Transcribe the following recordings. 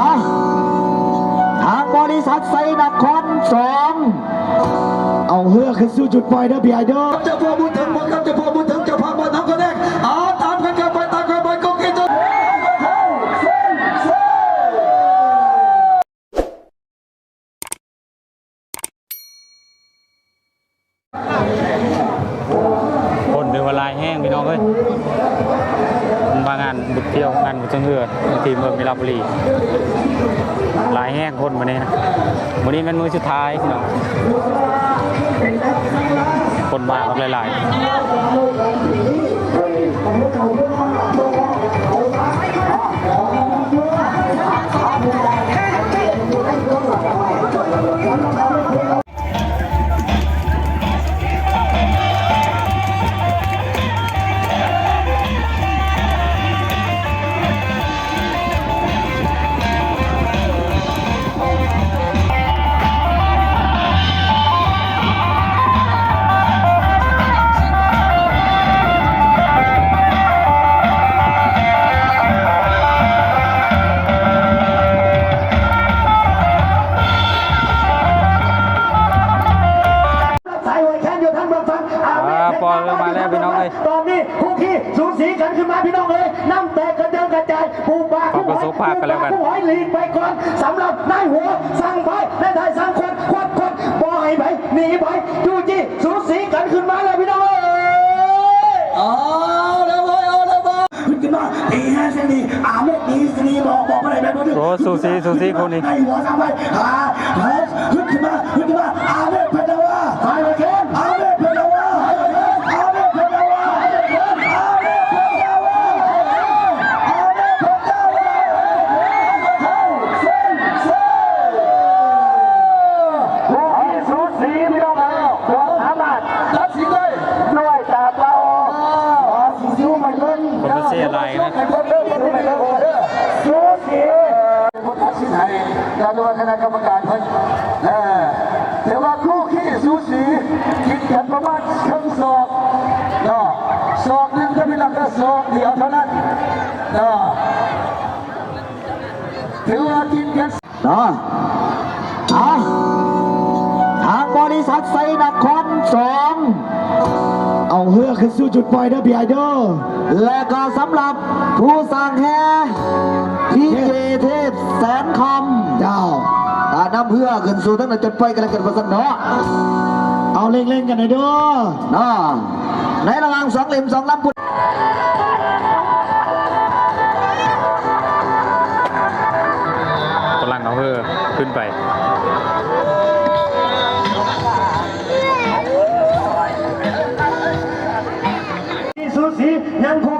อะทางบริษัทไซนักคนสองเอาเฮือกขึ้นสู่จุดปล่อยเด้อพี่ไอเด้อเจ้าพ่อบุญถึงหมดครับจะพอบุญถึงคนแรกเอาตามกันกันไปตามกันไปก็กินจน คนเดือวลายแห้งพี่น้องเอ้ยมันมางานบุกเที่ยวงานบุกจังเหือทีม เมืองมิลาบุรีหลายแห้งคนวันนี้นะวันนี้เป็นมือสุดท้ายพี่น้องคนมากันหลายๆ เริ่มมาแล้วพี่น้องเอ้ยตอนนี้คู่ขี้สูสีกันขึ้นมาพี่น้องเลยน้ำแตกกระเจิงกระจายปูปลาขอบคุณสุภาพกันแล้วกันผู้หอยหลีกไปก่อนสำหรับนายหัวสั่งไปนายไทยสั่งคนควัดคนบ่ให้ไปหนีไปจูจีสูสีกันขึ้นมาเลยพี่น้องเอ้ยเอาแล้วเว้ยเอาแล้วเว้ยขึ้นขึ้นมาตีห้าเซนดีอาเมฆดีสนีบอกบอกอะไรแบบนี้โอ้สูสีสูสีคนนี้ไอ้หัวสั่งไปหาหาขึ้นขึ้นมาขึ้นขึ้นมาอาเมฆพันดาวาหายไปแค้นอาเมฆพันดาวาหายไปแค้นอาเมฆพันดาวาหายไปแค้นอาเมฆพันดาวาอาเมฆพันดาวาเข้าเส้นเส้นผู้ที่สูสีพี่น้องเราตัวสามารถ ตัดสินเลย ด้วยจากเราขอสีซิวมาเงิน คนมาเสียอะไรนะ ให้คนเริ่มคนเริ่มคนเริ่มสูสี ผู้ตัดสินให้การดูคณะ กรรมการเพิ่นเออแต่ว่าคู่ขี้สูสีกินกันประมาณครึ่งศอกเนาะศอกหนึงก็มีหลักแค่ศอกเดียวเท่านั้นเนาะถือว่ากินกันเนาะอะทางบริษัทไซนครสองเอาเฮือกขึ้นสู่จุดปล่อยเด้อพี่ไอเด้อและก็สำหรับผู้สั่งแห่พี่เจเทพแสนคำเจ้า น้ำเพื่อขึ้นสู่ทั้งในจุดปกันแล้วกันประสันเนาะเอาเล่งๆกันหน่อยเด้อเนาะในระหว่างสองเหลี่ยมสองลำพุดกำลังเอาเพื่อขึ้นไป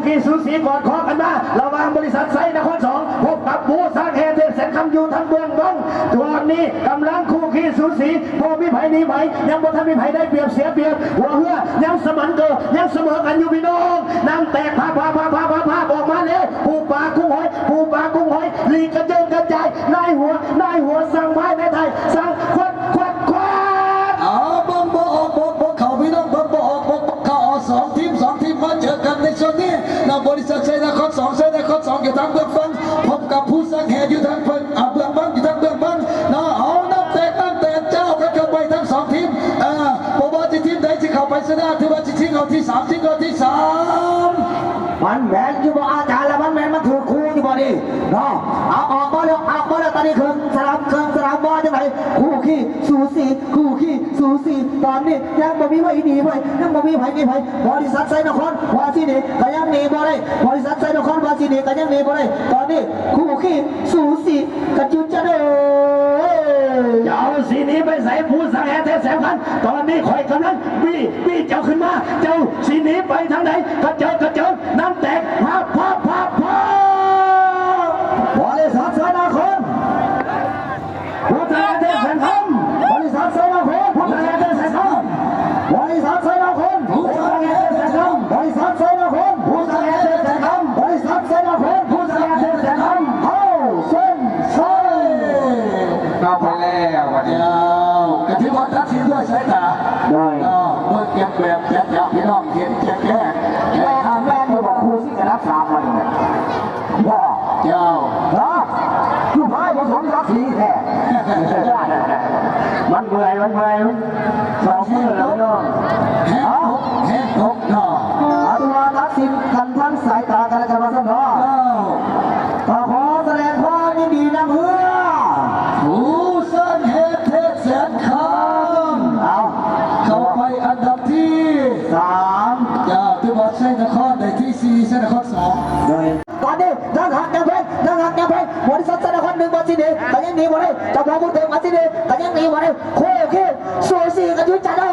ยังคงกีสูสีกอดคอกันมาระหว่างบริษัทไซนครสองพบกับบูสร้างแฮเทพแสนคำยูทั้งเบื้องบนตัวนนี้กำลังคู่ขี้สูสีพอมีไผหนีไผ่ยังบ่ทันมีไผได้เปรียบเสียเปรียบหัวเหือยังสมันเกอยังเสมอกันอยู่พี่น้องน้ำแตกพาพาพาพาพาพาบอกมาแล้วผู้ปลากุ้งหอยผู้ปลากุ้งหอยลีกระเจิงกระจายนายหัวนายหัวสั่งไม้ในท เราบริษัทเซนครสองเซนครสองอยู่ทางเบื้องฟังพบกับผู้สังแหอยู่ทางเบื้องอาเบื้องบังอยู่ทางเบื้องบังนะเอาน้ำแตกน้ำแตกเจ้ากันเข้าไปทั้งสองทีมอ่าบว่าที่ทีมใดที่เข้าไปชนะถือว่าที่ทีมเอาที่สามทีมเอาที่สามมันแหวนอยู่บ่อาจารย์แล้วมันแหวนมันถือคู่อยู่บ่ดิเนาะเอาออกมาแล้วเอามาแล้วตอนนี้เครื่องสนามเครื่องสนามบ จังไหนคู่ขี้สูสีคู่ขี้สูสีตอนนี้ยังบ่มีไผหนีไผยังบ่มีไผหนีไผบริษัทไซนครวาสิหนีก็ยังหนีบ่ได้บริษัทไซนครวาสิหนีก็ยังหนีบ่ได้ตอนนี้คู่ขี้สูสีกันจุดจะเด้อย่าเอาสีนี้ไปใส่ผู้สังแหเทแสงพันตอนนี้ข่อยกำลังบี้บี้เจ้าขึ้นมา เจ้าสีนี้ไปทางไหนกระเจิง เมื่อเก็บแบบแยกพี่น้องเขียนแยกแยกแม่ทาแม่เธอบอกครูสิจะรับสามวันบ่เจ้าฮะอยู่พายบมันเมื่อยมันเมื่อยสองมือแล้วเนาะแฮกหกแฮกหกนาะเอาตัวทักษิณกันทั้งสายตากันแล้วกันมาสักเนาะ สิเดแต่ยังหนีมาได้เจ้าพ่อพูดถึงมาสิเดแต่ยังหนีมาได้โคโอเคสูสีกันยุ่จัดเลย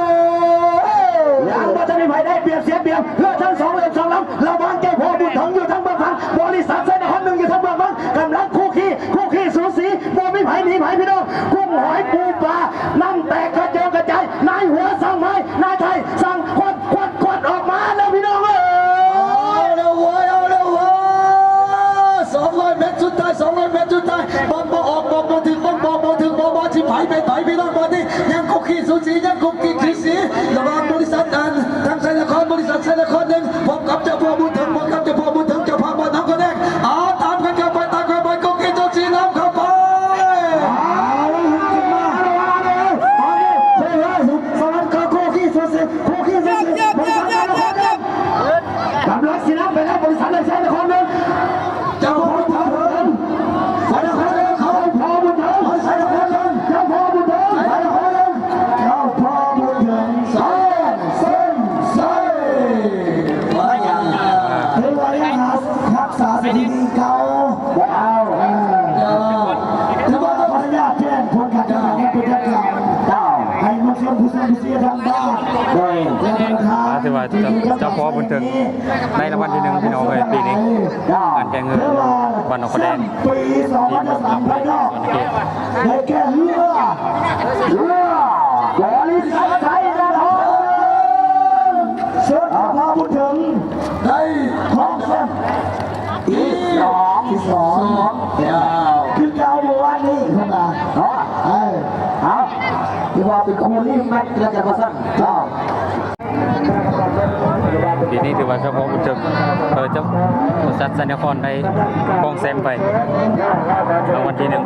จ้าเจ้าพ่อบุญถึงในรางวัลที่หนึ่งพี่น้องเอ้ยปีนี้งานแกงเงินวันนอกแดงปีสองพันสามพันเนาะได้แก่เรือเรือบริษัทไทยนะครับเชิญพาบุญถึงได้ท้องเส้นอีกสองที่สองยาวขึ้นเก้าเมื่อวานนี้คุณอาเนาะเออเอาที่ว่าเป็นครูนี่แม็กซ์แล้วจะมาสั่งเจ้า ปีนี้ถือว่าเจ้าพ่อบุญถึงเออเจ้าบริษัทสัญญาครได้กองแซมไปรางวัลที่หนึ่ง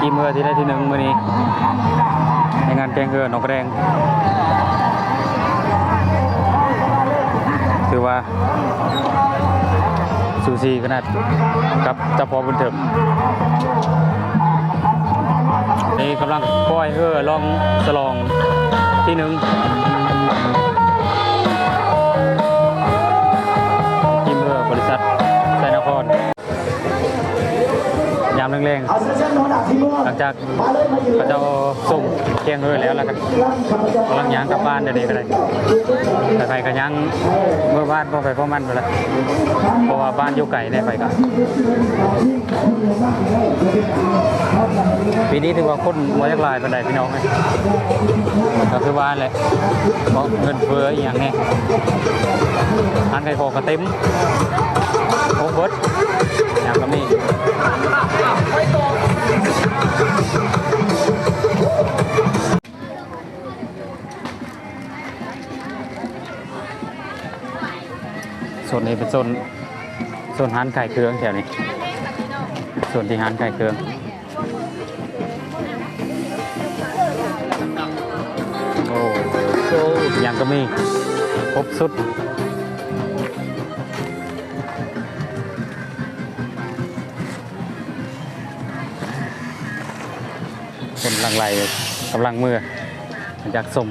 กี่เมื่อที่ได้ที่หนึ่งมื่อนี้ในงานแกงเงินนอกกระแดงถือว่าสูสีขนาดกับเจ้าพ่อบุญเถึงนี่กำลังปล่อยเออลองสลอง ที่ห ยามแรงเอาเส้นๆโน้นอะที่เมืองๆหลังจากมาเลยมาอยู่พระเจ้าส่งแกงเออแล้วแล้วกันกำลังย่างกลับบ้านเดี๋ยวนี้ก็เลยแต่ใครก็ย่างเมื่อบ้านพ่อไปพ่อมันไปแล้วเพราะว่าบ้านอยู่ไก่เนี่ยไปกันปีนี้ถือว่าคนมาจากหลายปันไดพี่น้องไหมก็คือว่าแหละเพราะเงินเฟ้ออีกอย่างเนี้อันไก่โคกระเต็มโคกเบิร์ด อย่างก็มีโซนนี้เป็นโซนโซนห้านไก่เครื่องแถวนี้โซนที่ห้านไก่เครื่องโอ้โอ้ยังก็มีครบสุด คนหลังไหลกำลังมือมาจากสม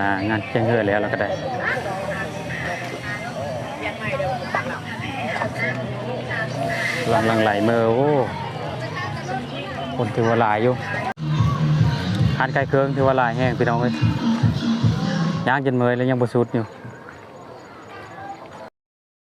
นางานแข่งเรือแล้วแล้วก็ได้กำลังหลังไหลมือโอ้คนถือว่าลายอยู่หานไก่เครื่องที่ว่าลายแห้งพี่น้องเอ้ยย่างจนเมอยแล้วยังบ่สุดอยู่